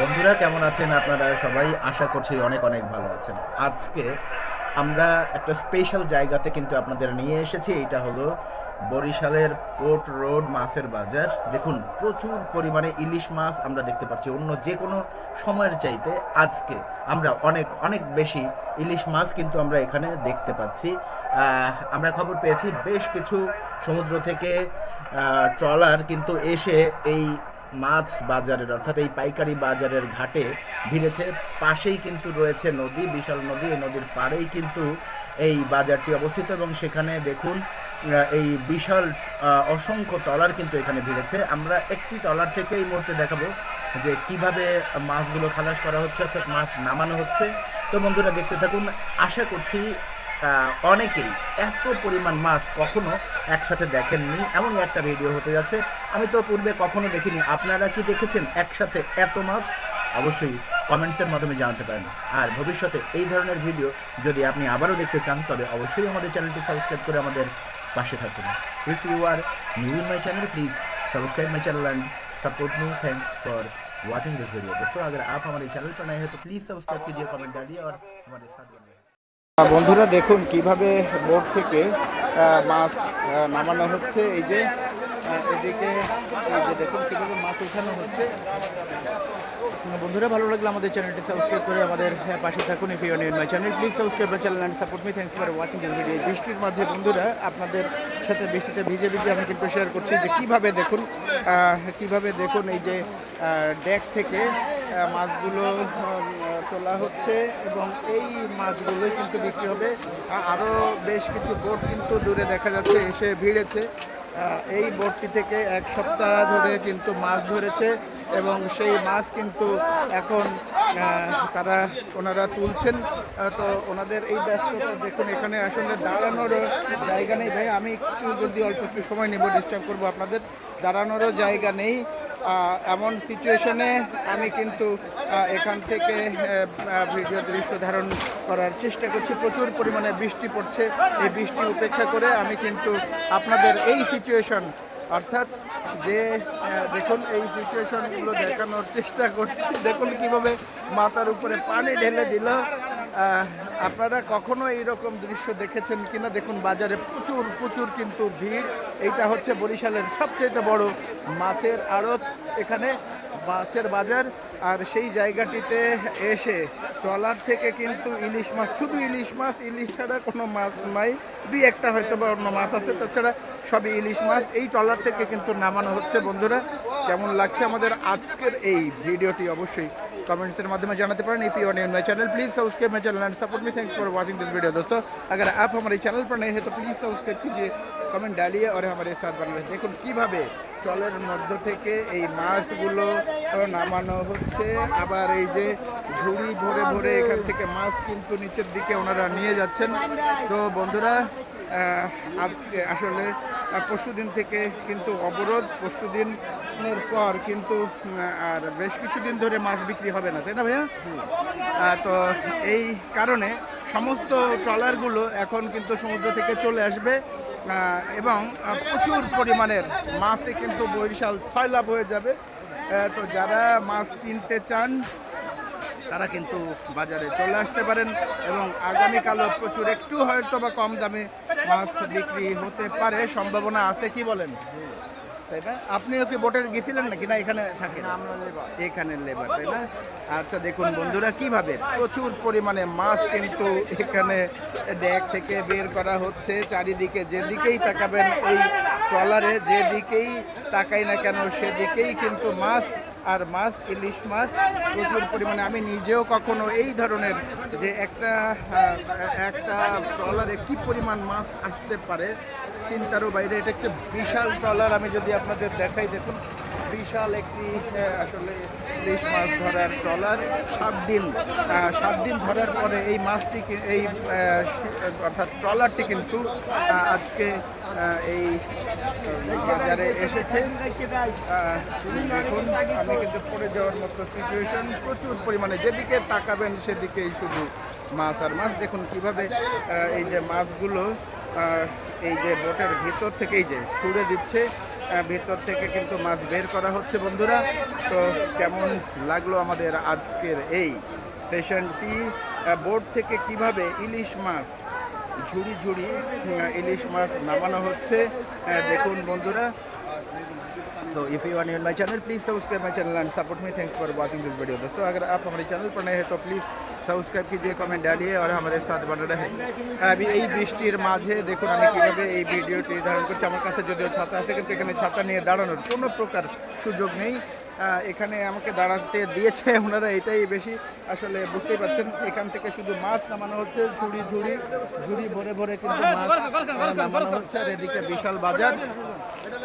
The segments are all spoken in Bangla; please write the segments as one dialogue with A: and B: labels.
A: বন্ধুরা, কেমন আছেন আপনারা? সবাই আশা করছি অনেক অনেক ভালো আছেন। আজকে আমরা একটা স্পেশাল জায়গাতে কিন্তু আপনাদের নিয়ে এসেছি। এটা হলো বরিশালের পোর্ট রোড মাছের বাজার। দেখুন, প্রচুর পরিমাণে ইলিশ মাছ আমরা দেখতে পাচ্ছি। অন্য যে কোনো সময়ের চাইতে আজকে আমরা অনেক অনেক বেশি ইলিশ মাছ কিন্তু আমরা এখানে দেখতে পাচ্ছি। আমরা খবর পেয়েছি বেশ কিছু সমুদ্র থেকে ট্রলার কিন্তু এসে এই মাছ বাজারের, অর্থাৎ এই পাইকারি বাজারের ঘাটে ভিড়েছে। পাশেই কিন্তু রয়েছে নদী, বিশাল নদী। এই নদীর পাড়েই কিন্তু এই বাজারটি অবস্থিত এবং সেখানে দেখুন এই বিশাল অসংখ্য টলার কিন্তু এখানে ভিড়েছে। আমরা একটি টলার থেকে এই মুহূর্তে দেখাবো যে কীভাবে মাছগুলো খালাস করা হচ্ছে, অর্থাৎ মাছ নামানো হচ্ছে। তো বন্ধুরা, দেখতে থাকুন। আশা করছি অনেকেই এত পরিমাণ মাছ কখনো একসাথে দেখেননি এমনই একটা ভিডিও হতে যাচ্ছে আমি তো পূর্বে কখনো দেখিনি আপনারা কি দেখেছেন একসাথে এত মাছ অবশ্যই কমেন্টসের মাধ্যমে জানাতে পারেন আর ভবিষ্যতে এই ধরনের ভিডিও যদি আপনি আবারও দেখতে চান তবে অবশ্যই আমাদের চ্যানেলটি সাবস্ক্রাইব করে আমাদের পাশে থাকুন if you are new in my channel please subscribe my channel and support me thanks for watching this video दोस्तों अगर आप हमारे चैनल पर नए हैं तो प्लीज़ सब्सक्राइब कीजिए कमेंट डालिए और हमारे साथ बनिए বন্ধুরা দেখুন কীভাবে বোট থেকে মাছ নামানো হচ্ছে। এই যে এদিকে দেখুন কীভাবে মাছ উঠানো হচ্ছে। বন্ধুরা, ভালো লাগলে আমাদের চ্যানেলটি সাবস্ক্রাইব করে আমাদের পাশে থাকুন। If you new my channel please subscribe my channel and support me thanks for watching this video বৃষ্টির মাঝে, বন্ধুরা, আপনাদের সাথে বৃষ্টিতে ভিজে ভিজে আমি কিন্তু শেয়ার করছি যে কীভাবে দেখুন কীভাবে দেখুন এই যে ডেক থেকে মাছগুলো তোলা হচ্ছে এবং এই মাছগুলোই কিন্তু বিক্রি হবে। আরও বেশ কিছু বোট কিন্তু দূরে দেখা যাচ্ছে, এসে ভিড়েছে। এই বোটটি থেকে এক সপ্তাহ ধরে কিন্তু মাছ ধরেছে এবং সেই মাছ কিন্তু এখন তারা ওনারা তুলছেন। তো ওনাদের এই ব্যস্ততা দেখুন, এখানে আসলে দাঁড়ানোর জায়গা নেই। ভাই, আমি একটু যদি অল্প একটু সময় নেব ডিস্টার্ব করব আপনাদের। দাঁড়ানোরও জায়গা নেই। এমন সিচুয়েশনে আমি কিন্তু এখান থেকে ভিডিও দৃশ্য ধারণ করার চেষ্টা করছি। প্রচুর পরিমাণে বৃষ্টি পড়ছে। এই বৃষ্টি উপেক্ষা করে আমি কিন্তু আপনাদের এই সিচুয়েশন অর্থাৎ যে দেখুন, এই সিচুয়েশনগুলো দেখানোর চেষ্টা করছি। দেখুন কীভাবে মাথার উপরে পানি ঢেলে দিল। আপনারা কখনো এইরকম দৃশ্য দেখেছেন কিনা? দেখুন, বাজারে প্রচুর প্রচুর কিন্তু ভিড়। এইটা হচ্ছে বরিশালের সবচেয়ে বড় মাছের আড়ত। এখানে মাছের বাজার, আর সেই জায়গাটিতে এসে ট্রলার থেকে কিন্তু ইলিশ মাছ, শুধু ইলিশ মাছ, ইলিশ ছাড়া কোনো মাছ নাই। দুই একটা হয়তো বা অন্য মাছ আছে, তাছাড়া সবই ইলিশ মাছ। এই ট্রলার থেকে কিন্তু নামানো হচ্ছে, বন্ধুরা। কেমন লাগছে আমাদের আজকের এই ভিডিওটি? অবশ্যই कमेंट्स माध्यम में जानते पारें if you new my channel please subscribe my channel and support me thanks for watching this video दोस्तों अगर आप हमारे चैनल पर नए हैं तो प्लीज सब्सक्राइब कीजिए কমেন্ট ডালিয়ে और हमारे साथ बन रहे দেখুন কিভাবে জলের মধ্য থেকে এই মাছগুলো নামানো হচ্ছে আবার এই যে ঝুড়ি ভরে ভরে এখান থেকে মাছ কিন্তু নিচের দিকে ওনারা নিয়ে যাচ্ছেন তো বন্ধুরা আহ, আজকে আসলে পরশু দিন থেকে কিন্তু অবরোধ পরশু দিনের পর কিন্তু আর বেশ কিছুদিন ধরে মাছ বিক্রি হবে না, তাই না ভাইয়া? তো এই কারণে সমস্ত ট্রলারগুলো এখন কিন্তু সমুদ্র থেকে চলে আসবে এবং প্রচুর পরিমাণের মাছই কিন্তু বরিশাল ছয়লাভ হয়ে যাবে। তো যারা মাছ কিনতে চান, তারা কিন্তু বাজারে চলে আসতে পারেন, এবং আগামীকালও প্রচুর, একটু হয়তো বা কম দামে মাছ বিক্রি হতে পারে সম্ভাবনা আছে কি বলেন? তাই না? আপনিও কি বোটে গেছিলেন নাকি? না এখানে থাকেন? এখানে লেবার তাই না? আচ্ছা দেখুন বন্ধুরা কীভাবে প্রচুর পরিমাণে মাছ কিন্তু এখানে ড্যাক থেকে বের করা হচ্ছে চারিদিকে যেদিকেই তাকাবেন এই ট্রলারে যেদিকেই তাকাই না কেন, সেদিকেই কিন্তু মাছ আর মাছ, ইলিশ মাছ প্রচুর পরিমাণে। আমি নিজেও কখনো এই ধরনের যে একটা একটা ট্রলারে কি পরিমাণ মাছ আসতে পারে চিন্তারও বাইরে। এটা একটা বিশাল ট্রলার, আমি যদি আপনাদের দেখাই, দেখুন, বিশাল একটি আসলে ইলিশ মাছ ধরার ট্রলার। সাত দিন সাত দিন ধরার পরে এই মাছটিকে এই অর্থাৎ ট্রলারটি কিন্তু আজকে এই বাজারে এসেছে। দেখুন, আমি কিন্তু পড়ে যাওয়ার মতো সিচুয়েশন প্রচুর পরিমাণে যেদিকে তাকাবেন, সেদিকেই শুধু মাছ আর মাছ। দেখুন কীভাবে এই যে মাছগুলো এই যে বোটের ভিতর থেকেই যে ছুড়ে দিচ্ছে ভিতর থেকে কিন্তু মাছ বের করা হচ্ছে বন্ধুরা। তো কেমন লাগল আমাদের আজকের এই সেশনটি? বোট থেকে কীভাবে ইলিশ মাছ, ঝুড়ি ঝুড়ি ইলিশ মাছ নামানো হচ্ছে? দেখুন বন্ধুরা। तो if you are new my channel please subscribe my channel and support me thanks for watching this video दोस्तों अगर आप हमारे चैनल पर नए हैं तो प्लीज़ সাবস্ক্রাইব कीजिए কমেন্ট ডালিয়ে আর আমাদের সাথে বনে রহে আমি এই বৃষ্টির মাঝে দেখুন আমি কিভাবে এই ভিডিওটি ধারণ করছি আমার কাছে যদিও ছাতা আছে কিন্তু এখানে ছাতা নিয়ে দাঁড়ানোর কোনো প্রকার সুযোগ নেই আহ, এখানে আমাকে দাঁড়াতে দিয়েছে ওনারা এটাই বেশি আসলে বুঝতেই পারছেন এখান থেকে শুধু মাছ নামানো হচ্ছে ঝুড়ি ঝুড়ি ঝুড়ি ভরে ভরে কিন্তু মাছ আহ, নামানো হচ্ছে আর এদিকে বিশাল বাজার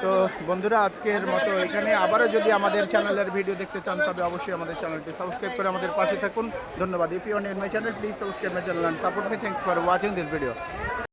A: তো বন্ধুরা, আজকের মতো এখানে। আবারও যদি আমাদের চ্যানেলের ভিডিও দেখতে চান, তবে অবশ্যই আমাদের চ্যানেলটি সাবস্ক্রাইব করে আমাদের পাশে থাকুন। ধন্যবাদ। If you on my channel please subscribe my channel and support me thanks for watching this video